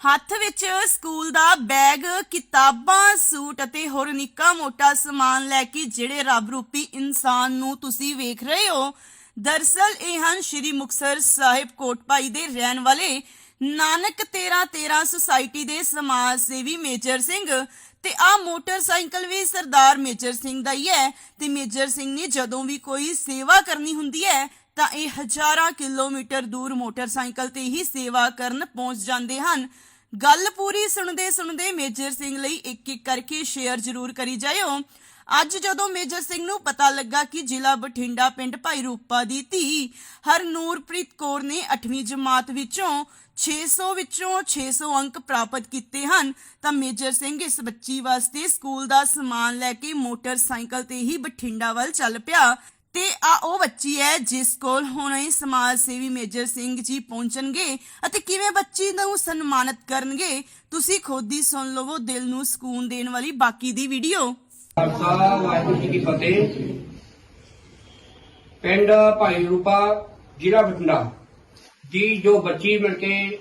ਹੱਥ ਵਿੱਚ ਸਕੂਲ ਦਾ ਬੈਗ, ਕਿਤਾਬਾਂ, ਸੂਟ ਅਤੇ ਹੋਰ ਨਿੱਕਾ ਮੋਟਾ ਸਮਾਨ ਲੈ ਕੇ ਜਿਹੜੇ ਰੱਬ ਰੂਪੀ ਇਨਸਾਨ ਨੂੰ ਤੁਸੀਂ ਵੇਖ ਰਹੇ ਹੋ, ਦਰਸਲ ਇਹ ਹਨ ਸ਼੍ਰੀ ਮੁਕਤਸਰ ਸਾਹਿਬ ਕੋਟਪਾਈ ਦੇ ਰਹਿਣ ਵਾਲੇ ਨਾਨਕ 13 13 ਸੁਸਾਇਟੀ ਦੇ ਸਮਾਜ ਸੇਵੀ ਮੇਜਰ ਸਿੰਘ ਤੇ ਆ ਮੋਟਰਸਾਈਕਲ ਵੀ ਸਰਦਾਰ ਮੇਜਰ ਸਿੰਘ ਦਾ ਹੀ ਹੈ ਤੇ ਮੇਜਰ ਸਿੰਘ ਨੇ ਜਦੋਂ ਵੀ ਕੋਈ ਸੇਵਾ ਕਰਨੀ ਹੁੰਦੀ ਹੈ, ਤਾਂ ਇਹ ਹਜ਼ਾਰਾਂ ਕਿਲੋਮੀਟਰ ਦੂਰ ਮੋਟਰਸਾਈਕਲ ਤੇ ਹੀ ਸੇਵਾ ਕਰਨ ਪਹੁੰਚ ਜਾਂਦੇ ਹਨ। ਗੱਲ ਪੂਰੀ ਸੁਣਦੇ ਸੁਣਦੇ ਮੇਜਰ ਸਿੰਘ ਲਈ ਇੱਕ ਇੱਕ ਕਰਕੇ ਸ਼ੇਅਰ ਜ਼ਰੂਰ ਕਰੀ ਜਾਇਓ। ਅੱਜ ਜਦੋਂ ਮੇਜਰ ਸਿੰਘ ਨੂੰ ਪਤਾ ਲੱਗਾ ਕਿ ਜ਼ਿਲ੍ਹਾ ਬਠਿੰਡਾ ਪਿੰਡ ਭਾਈ ਰੂਪਾ ਦੀ ਧੀ ਹਰਨੂਰਪ੍ਰੀਤ ਕੌਰ ਨੇ 8ਵੀਂ ਜਮਾਤ ਵਿੱਚੋਂ 600 ਵਿੱਚੋਂ 600 ਅੰਕ ਪ੍ਰਾਪਤ ਕੀਤੇ ਹਨ, ਤਾਂ ਮੇਜਰ ਸਿੰਘ ਇਸ ਬੱਚੀ ਵਾਸਤੇ ਸਕੂਲ ਦਾ ਸਮਾਨ ਲੈ ਕੇ ਮੋਟਰਸਾਈਕਲ ਤੇ ਹੀ ਬਠਿੰਡਾ ਵੱਲ ਚੱਲ ਪਿਆ। ਤੇ ਆ ਉਹ ਬੱਚੀ ਹੈ ਜਿਸ ਕੋਲ ਹੁਣੇ ਸਮਾਜ ਸੇਵੀ ਮੇਜਰ ਸਿੰਘ ਜੀ ਪਹੁੰਚਣਗੇ ਅਤੇ ਕਿਵੇਂ ਬੱਚੀ ਨੂੰ ਸਨਮਾਨਿਤ ਕਰਨਗੇ, ਤੁਸੀਂ ਖੁਦ ਹੀ ਸੁਣ ਲਵੋ ਦਿਲ ਨੂੰ ਸਕੂਨ ਦੇਣ ਵਾਲੀ ਬਾਕੀ ਦੀ ਵੀਡੀਓ। ਖਾਲਸਾ ਵਾਹਿਗੁਰੂ ਜੀ ਕੀ ਫਤਿਹ। ਪਿੰਡ ਭਾਈ ਰੂਪਾ, ਜ਼ਿਲ੍ਹਾ ਬਠਿੰਡਾ। ਦੀ ਜੋ ਬੱਚੀ ਮਿਲ ਕੇ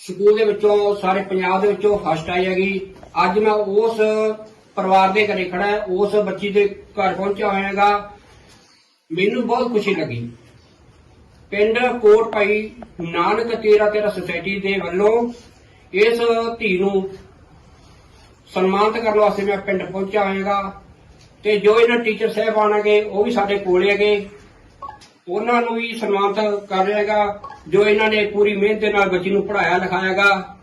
ਸਕੂਲ ਦੇ ਵਿੱਚੋਂ ਸਾਰੇ ਪੰਜਾਬ ਦੇ ਵਿੱਚੋਂ ਫਸਟ ਆਈ ਹੈਗੀ। ਅੱਜ ਮੈਂ ਉਸ ਪਰਿਵਾਰ ਦੇ ਘਰੇ ਖੜਾ ਉਸ ਬੱਚੀ ਦੇ ਘਰ ਪਹੁੰਚਿਆ ਹੋਇਆਗਾ। ਮੈਨੂੰ ਬਹੁਤ ਖੁਸ਼ੀ ਲੱਗੀ। ਪਿੰਡ ਕੋਟ ਭਾਈ ਨਾਨਕ ਤੇਰਾ ਤੇਰਾ ਸੁਸਾਇਟੀ ਦੇ ਵੱਲੋਂ ਇਸ ਧੀ ਨੂੰ ਸਨਮਾਨਿਤ ਕਰਨ ਵਾਸਤੇ ਮੈਂ ਪਿੰਡ ਪਹੁੰਚਿਆ ਹੋਇਆਗਾ ਤੇ ਜੋ ਇਹਨਾਂ ਟੀਚਰ ਸਾਹਿਬ ਹੈਗੇ ਉਹ ਵੀ ਸਾਡੇ ਕੋਲ ਹੈਗੇ। ਉਹਨਾਂ ਨੂੰ ਵੀ ਸਨਮਾਨਿਤ ਕਰ ਰਿਹਾ ਹੈਗਾ ਜੋ ਇਹਨਾਂ ਨੇ ਪੂਰੀ ਮਿਹਨਤ ਦੇ ਨਾਲ ਬੱਚੀ ਨੂੰ ਪੜ੍ਹਾਇਆ ਲਿਖਾਇਆਗਾ।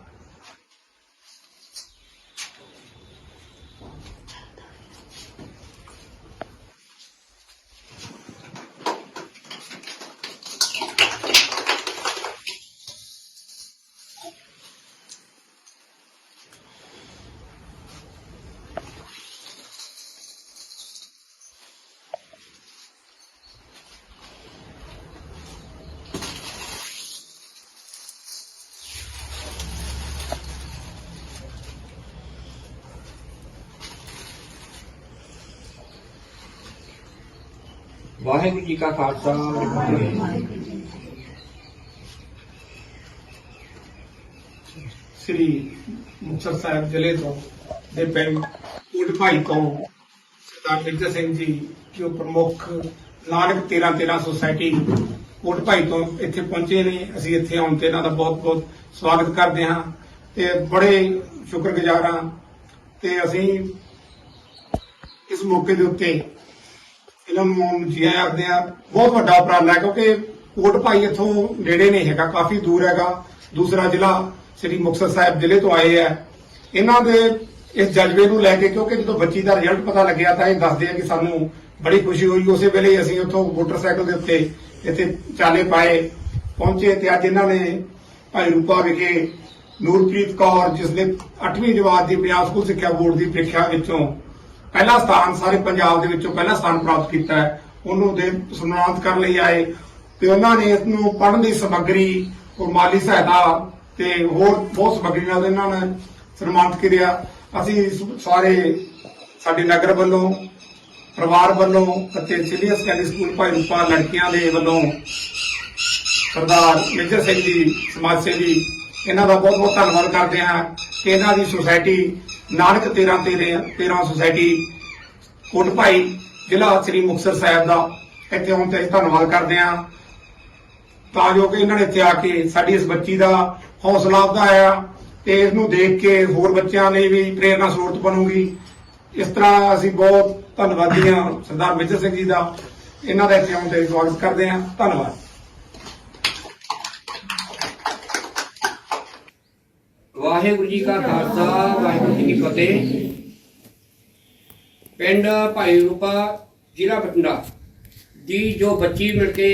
ਵਾਹਿਗੁਰੂ ਜੀ ਕਾ ਖਾਲਸਾ ਸ੍ਰੀ ਮੁਕਤਸਰ ਸਾਹਿਬ ਜ਼ਿਲ੍ਹੇ ਤੋਂ ਦੇ ਪਿੰਡ ਕੋਟ ਭਾਈ ਤੋਂ ਸਰਦਾਰ ਮਿਰਜ਼ਾ ਸਿੰਘ ਜੀ, ਜੋ ਪ੍ਰਮੁੱਖ ਨਾਨਕ 13 13 ਸੁਸਾਇਟੀ ਕੋਟ ਭਾਈ ਤੋਂ ਇੱਥੇ ਪਹੁੰਚੇ ਨੇ। ਅਸੀਂ ਇੱਥੇ ਆਉਣ ਤੇ ਇਹਨਾਂ ਦਾ ਬਹੁਤ ਬਹੁਤ ਸਵਾਗਤ ਕਰਦੇ ਹਾਂ ਤੇ ਬੜੇ ਸ਼ੁਕਰਗੁਜ਼ਾਰ ਹਾਂ ਤੇ ਅਸੀਂ ਇਸ ਮੌਕੇ ਦੇ ਉੱਤੇ ਇਹਨਾਂ ਨੂੰ ਜੀ ਆਖਦੇ ਆ ਬਹੁਤ ਵੱਡਾ ਉਪਰਾਲਾ ਹੈ, ਕਿਉਂਕਿ ਕੋਟ ਭਾਈ ਇੱਥੋਂ ਨੇੜੇ ਨਹੀਂ ਹੈਗਾ, ਕਾਫੀ ਦੂਰ ਹੈਗਾ। ਦੂਸਰਾ ਜ਼ਿਲ੍ਹਾ ਸ੍ਰੀ ਮੁਕਤਸਰ ਸਾਹਿਬ ਜ਼ਿਲ੍ਹੇ ਤੋਂ ਆਏ ਆ ਇਹਨਾਂ ਦੇ ਇਸ ਜਜ਼ਬੇ ਨੂੰ ਲੈ ਕੇ, ਕਿਉਂਕਿ ਜਦੋਂ ਬੱਚੀ ਦਾ ਰਿਜ਼ਲਟ ਪਤਾ ਲੱਗਿਆ ਤਾਂ ਇਹ ਦੱਸਦੇ ਆ ਕਿ ਸਾਨੂੰ ਬੜੀ ਖੁਸ਼ੀ ਹੋਈ। ਉਸੇ ਵੇਲੇ ਹੀ ਅਸੀਂ ਉੱਥੋਂ ਮੋਟਰਸਾਈਕਲ ਦੇ ਉੱਤੇ ਇੱਥੇ ਚਾਲੇ ਪਾਏ, ਪਹੁੰਚੇ ਤੇ ਅੱਜ ਇਹਨਾਂ ਨੇ ਭਾਈ ਰੂਪਾ ਵਿਖੇ ਨੂਰਪ੍ਰੀਤ ਕੌਰ ਜਿਸ ਨੇ 8ਵੀਂ ਜਮਾਤ ਦੀ ਪੰਜਾਬ ਸਕੂਲ ਸਿੱਖਿਆ ਬੋਰਡ ਦੀ ਪ੍ਰੀਖਿਆ ਵਿੱਚੋਂ ਪਹਿਲਾ ਸਥਾਨ ਸਾਰੇ ਪੰਜਾਬ ਦੇ ਵਿੱਚੋਂ ਪਹਿਲਾ ਸਥਾਨ ਪ੍ਰਾਪਤ ਕੀਤਾ ਹੈ। ਉਹਨੂੰ ਦੇ ਸਨਮਾਨਿਤ ਕਰਨ ਲਈ ਆਏ। ਤੇ ਉਹਨਾਂ ਨੇ ਇਸ ਨੂੰ ਪੜ੍ਹਨ ਦੀ ਸਮੱਗਰੀ ਔਰ ਮਾਲੀ ਸਹਾਇਤਾ ਤੇ ਹੋਰ ਬਹੁਤ ਸਮੱਗਰੀ ਨਾਲ ਇਹਨਾਂ ਨੇ ਸਨਮਾਨਿਤ ਕੀਤਾ ਅਸੀਂ ਸਾਰੇ ਸਾਡੇ ਨਗਰ ਵੱਲੋਂ, ਪਰਿਵਾਰ ਵੱਲੋਂ ਅਤੇ ਸੀਨੀਅਰ ਸੈਕੰਡਰੀ ਸਕੂਲ ਭਾਈ ਰੂਪਾ ਲੜਕੀਆਂ ਦੇ ਵੱਲੋਂ ਸਰਦਾਰ ਮੇਜਰ ਸਿੰਘ ਜੀ, ਸਮਾਜ ਸੇਵੀ, ਇਹਨਾਂ ਦਾ ਬਹੁਤ ਬਹੁਤ ਧੰਨਵਾਦ ਕਰਦੇ ਹਾਂ ਕਿ ਇਹਨਾਂ ਦੀ ਸੁਸਾਇਟੀ ਨਾਨਕ 13 13 13 ਸੁਸਾਇਟੀ ਕੋਟ ਭਾਈ ਜ਼ਿਲ੍ਹਾ ਸ੍ਰੀ ਮੁਕਤਸਰ ਸਾਹਿਬ ਦਾ। ਇੱਥੇ ਆਉਣ ਤੇ ਅਸੀਂ ਧੰਨਵਾਦ ਕਰਦੇ ਹਾਂ। ਤਾਂ ਜੋ ਕਿ ਇਹਨਾਂ ਨੇ ਇੱਥੇ ਆ ਕੇ ਸਾਡੀ ਇਸ ਬੱਚੀ ਦਾ ਹੌਸਲਾ ਵਧਾਇਆ ਤੇ ਇਸ ਨੂੰ ਦੇਖ ਕੇ ਹੋਰ ਬੱਚਿਆਂ ਲਈ ਵੀ ਪ੍ਰੇਰਨਾ ਸਰੋਤ ਬਣੂਗੀ। ਇਸ ਤਰ੍ਹਾਂ ਅਸੀਂ ਬਹੁਤ ਧੰਨਵਾਦੀ ਹਾਂ ਸਰਦਾਰ ਮੇਜਰ ਸਿੰਘ ਜੀ ਦਾ। ਇਹਨਾਂ ਦਾ ਇੱਥੇ ਆਉਣ ਤੇ ਸਵਾਗਤ ਕਰਦੇ ਹਾਂ। ਧੰਨਵਾਦ। ਵਾਹਿਗੁਰੂ ਜੀ ਕਾ ਖਾਲਸਾ, ਵਾਹਿਗੁਰੂ ਜੀ ਕੀ ਫਤਿਹ। ਪਿੰਡ ਭਾਈ ਰੂਪਾ, ਜ਼ਿਲ੍ਹਾ ਬਠਿੰਡਾ ਦੀ ਜੋ ਬੱਚੀ ਮਿਲ ਕੇ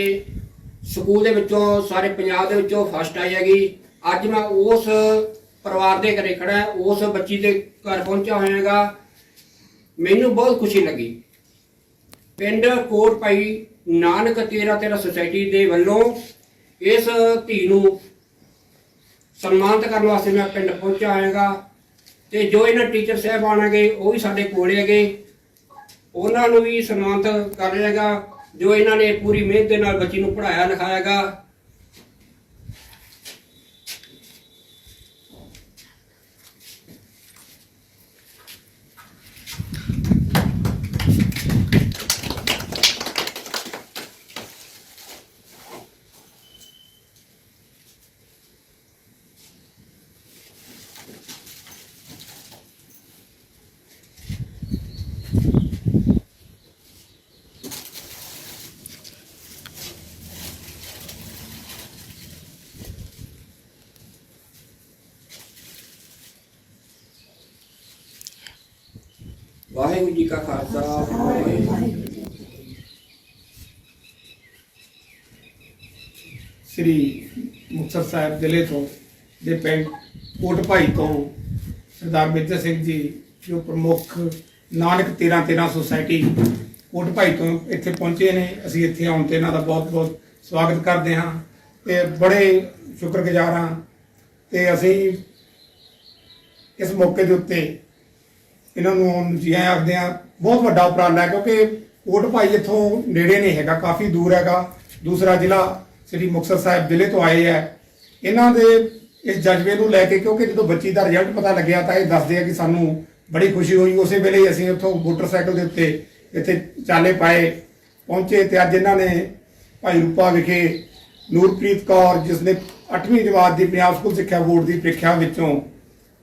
ਸਕੂਲ ਦੇ ਵਿੱਚੋਂ, ਸਾਰੇ ਪੰਜਾਬ ਦੇ ਵਿੱਚੋਂ ਫਸਟ ਆਈ ਹੈਗੀ। ਅੱਜ ਮੈਂ ਉਸ ਪਰਿਵਾਰ ਦੇ ਘਰੇ ਖੜਾ ਉਸ ਬੱਚੀ ਦੇ ਘਰ ਪਹੁੰਚਿਆ ਹੋਇਆਗਾ ਮੈਨੂੰ ਬਹੁਤ ਖੁਸ਼ੀ ਲੱਗੀ। ਪਿੰਡ ਕੋਟ ਭਾਈ ਨਾਨਕ 13 13 ਸੁਸਾਇਟੀ ਦੇ ਵੱਲੋਂ ਇਸ ਧੀ ਨੂੰ ਸਨਮਾਨਿਤ ਕਰਨ ਵਾਸਤੇ ਮੈਂ ਪਿੰਡ ਪਹੁੰਚਿਆ ਹੋਇਆਗਾ ਤੇ ਜੋ ਇਹਨਾਂ ਟੀਚਰ ਸਾਹਿਬਾਨ ਹੈਗੇ ਉਹ ਵੀ ਸਾਡੇ ਕੋਲ ਹੈਗੇ। ਉਹਨਾਂ ਨੂੰ ਵੀ ਸਨਮਾਨਿਤ ਕਰ ਰਿਹਾ ਹੈਗਾ, ਜੋ ਇਹਨਾਂ ਨੇ ਪੂਰੀ ਮਿਹਨਤ ਦੇ ਨਾਲ ਬੱਚੀ ਨੂੰ ਪੜ੍ਹਾਇਆ ਲਿਖਾਇਆਗਾ ਵਾਹਿਗੁਰੂ ਜੀ ਕਾ ਖਾਲਸਾ ਸ੍ਰੀ ਮੁਕਤਸਰ ਸਾਹਿਬ ਜ਼ਿਲ੍ਹੇ ਤੋਂ ਦੇ ਪਿੰਡ ਕੋਟ ਭਾਈ ਤੋਂ ਸਰਦਾਰ ਮੇਜਰ ਸਿੰਘ ਜੀ, ਜੋ ਪ੍ਰਮੁੱਖ ਨਾਨਕ 13 13 ਸੁਸਾਇਟੀ ਕੋਟ ਭਾਈ ਤੋਂ ਇੱਥੇ ਪਹੁੰਚੇ ਨੇ। ਅਸੀਂ ਇੱਥੇ ਆਉਣ ਤੇ ਇਹਨਾਂ ਦਾ ਬਹੁਤ ਬਹੁਤ ਸਵਾਗਤ ਕਰਦੇ ਹਾਂ ਤੇ ਬੜੇ ਸ਼ੁਕਰਗੁਜ਼ਾਰ ਹਾਂ ਤੇ ਅਸੀਂ ਇਸ ਮੌਕੇ ਦੇ ਉੱਤੇ ਇਹਨਾਂ ਨੂੰ ਜੀ ਆਇਆਂ ਆਖਦੇ ਹਾਂ ਬਹੁਤ ਵੱਡਾ ਉਪਰਾਲਾ ਹੈ ਕਿਉਂਕਿ ਕੋਟ ਭਾਈ ਇੱਥੋਂ ਨੇੜੇ ਨਹੀਂ ਹੈਗਾ, ਕਾਫੀ ਦੂਰ ਹੈਗਾ। ਦੂਸਰਾ ਜ਼ਿਲ੍ਹਾ ਸ੍ਰੀ ਮੁਕਤਸਰ ਸਾਹਿਬ ਜ਼ਿਲ੍ਹੇ ਤੋਂ ਆਏ ਹੈ ਇਹਨਾਂ ਦੇ ਇਸ ਜਜ਼ਬੇ ਨੂੰ ਲੈ ਕੇ ਕਿਉਂਕਿ ਜਦੋਂ ਬੱਚੀ ਦਾ ਰਿਜ਼ਲਟ ਪਤਾ ਲੱਗਿਆ ਤਾਂ ਇਹ ਦੱਸਦੇ ਆ ਕਿ ਸਾਨੂੰ ਬੜੀ ਖੁਸ਼ੀ ਹੋਈ। ਉਸੇ ਵੇਲੇ ਅਸੀਂ ਉੱਥੋਂ ਮੋਟਰਸਾਈਕਲ ਦੇ ਉੱਤੇ ਇੱਥੇ ਚਾਲੇ ਪਾਏ, ਪਹੁੰਚੇ ਤੇ ਅੱਜ ਇਹਨਾਂ ਨੇ ਭਾਈ ਰੂਪਾ ਵਿਖੇ ਨੂਰਪ੍ਰੀਤ ਕੌਰ ਜਿਸ ਨੇ 8ਵੀਂ ਜਮਾਤ ਦੀ ਪੰਜਾਬ ਸਕੂਲ ਸਿੱਖਿਆ ਬੋਰਡ ਦੀ ਪ੍ਰੀਖਿਆ ਵਿੱਚੋਂ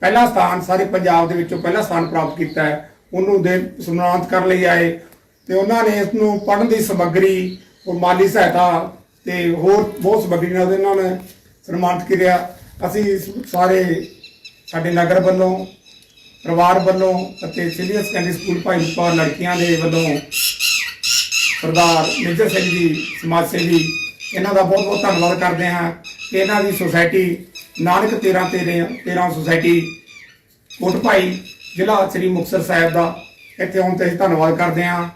ਪਹਿਲਾ ਸਥਾਨ ਸਾਰੇ ਪੰਜਾਬ ਦੇ ਵਿੱਚੋਂ ਪਹਿਲਾ ਸਥਾਨ ਪ੍ਰਾਪਤ ਕੀਤਾ ਹੈ। ਉਹਨੂੰ ਦੇ ਸਨਮਾਨਿਤ ਕਰਨ ਲਈ ਆਏ। ਤੇ ਉਹਨਾਂ ਨੇ ਇਸ ਨੂੰ ਪੜ੍ਹਨ ਦੀ ਸਮੱਗਰੀ ਔਰ ਮਾਲੀ ਸਹਾਇਤਾ ਤੇ ਹੋਰ ਬਹੁਤ ਸਮੱਗਰੀ ਨਾਲ ਇਹਨਾਂ ਨੇ ਸਨਮਾਨਿਤ ਕੀਤਾ ਅਸੀਂ ਸਾਰੇ ਸਾਡੇ ਨਗਰ ਵੱਲੋਂ, ਪਰਿਵਾਰ ਵੱਲੋਂ ਅਤੇ ਸੀਨੀਅਰ ਸੈਕੰਡਰੀ ਸਕੂਲ ਭਾਈ ਲੜਕੀਆਂ ਦੇ ਵੱਲੋਂ ਸਰਦਾਰ ਮੇਜਰ ਸਿੰਘ ਜੀ, ਸਮਾਜ ਸੇਵੀ, ਇਹਨਾਂ ਦਾ ਬਹੁਤ ਬਹੁਤ ਧੰਨਵਾਦ ਕਰਦੇ ਹਾਂ ਕਿ ਇਹਨਾਂ ਦੀ ਸੁਸਾਇਟੀ ਨਾਨਕ 13 13 13 ਸੁਸਾਇਟੀ ਕੋਟ ਭਾਈ, ਜ਼ਿਲ੍ਹਾ ਸ੍ਰੀ ਮੁਕਤਸਰ ਸਾਹਿਬ ਦਾ। ਇੱਥੇ ਆਉਣ ਤੇ ਅਸੀਂ ਧੰਨਵਾਦ ਕਰਦੇ ਹਾਂ।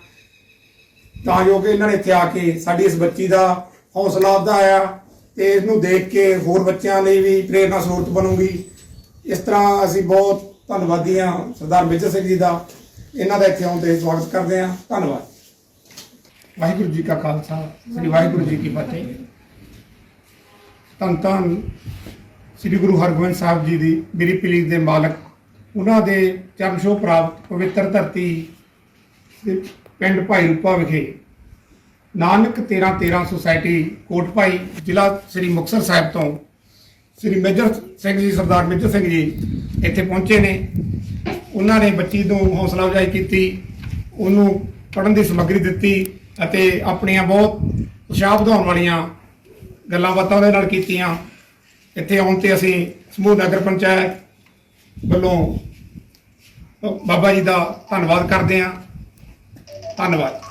ਤਾਂ ਜੋ ਕਿ ਇਹਨਾਂ ਨੇ ਇੱਥੇ ਆ ਕੇ ਸਾਡੀ ਇਸ ਬੱਚੀ ਦਾ ਹੌਸਲਾ ਵਧਾਇਆ ਤੇ ਇਸ ਨੂੰ ਦੇਖ ਕੇ ਹੋਰ ਬੱਚਿਆਂ ਲਈ ਵੀ ਪ੍ਰੇਰਨਾ ਸਰੋਤ ਬਣੂਗੀ। ਇਸ ਤਰ੍ਹਾਂ ਅਸੀਂ ਬਹੁਤ ਧੰਨਵਾਦੀ ਹਾਂ ਸਰਦਾਰ ਮੇਜਰ ਸਿੰਘ ਜੀ ਦਾ। ਇਹਨਾਂ ਦਾ ਇੱਥੇ ਆਉਣ ਤੇ ਸਵਾਗਤ ਕਰਦੇ ਹਾਂ। ਧੰਨਵਾਦ। ਵਾਹਿਗੁਰੂ ਜੀ ਕਾ ਖਾਲਸਾ, ਸ੍ਰੀ ਵਾਹਿਗੁਰੂ ਜੀ ਕੀ ਫਤਿਹ। ਧੰਨ ਧੰਨ ਸ੍ਰੀ ਗੁਰੂ ਹਰਗੋਬਿੰਦ ਸਾਹਿਬ ਜੀ ਦੀ, ਮੇਰੀ ਪੀਲੀ ਦੇ ਮਾਲਕ, ਉਹਨਾਂ ਦੇ ਚਰਨ ਛੋਹ ਪ੍ਰਾਪਤ ਪਵਿੱਤਰ ਧਰਤੀ ਪਿੰਡ ਭਾਈ ਰੂਪਾ ਵਿਖੇ ਨਾਨਕ 13 13 ਸੁਸਾਇਟੀ ਕੋਟ ਭਾਈ ਜ਼ਿਲ੍ਹਾ ਸ੍ਰੀ ਮੁਕਤਸਰ ਸਾਹਿਬ ਤੋਂ ਸ੍ਰੀ ਮੇਜਰ ਸਿੰਘ ਜੀ, ਸਰਦਾਰ ਮੇਜਰ ਸਿੰਘ ਜੀ ਇੱਥੇ ਪਹੁੰਚੇ ਨੇ। ਉਹਨਾਂ ਨੇ ਬੱਚੀ ਨੂੰ ਹੌਸਲਾ ਅਫਜ਼ਾਈ ਕੀਤੀ, ਉਹਨੂੰ ਪੜ੍ਹਨ ਦੀ ਸਮੱਗਰੀ ਦਿੱਤੀ ਅਤੇ ਆਪਣੀਆਂ ਬਹੁਤ ਉਤਸ਼ਾਹ ਵਧਾਉਣ ਵਾਲੀਆਂ ਗੱਲਾਂ ਬਾਤਾਂ ਉਹਦੇ ਨਾਲ ਕੀਤੀਆਂ। ਇੱਥੇ ਆਉਣ ਤੇ ਅਸੀਂ ਸਮੂਹ ਨਗਰ ਪੰਚਾਇਤ ਵੱਲੋਂ ਬਾਬਾ ਜੀ ਦਾ ਧੰਨਵਾਦ ਕਰਦੇ ਹਾਂ। ਧੰਨਵਾਦ।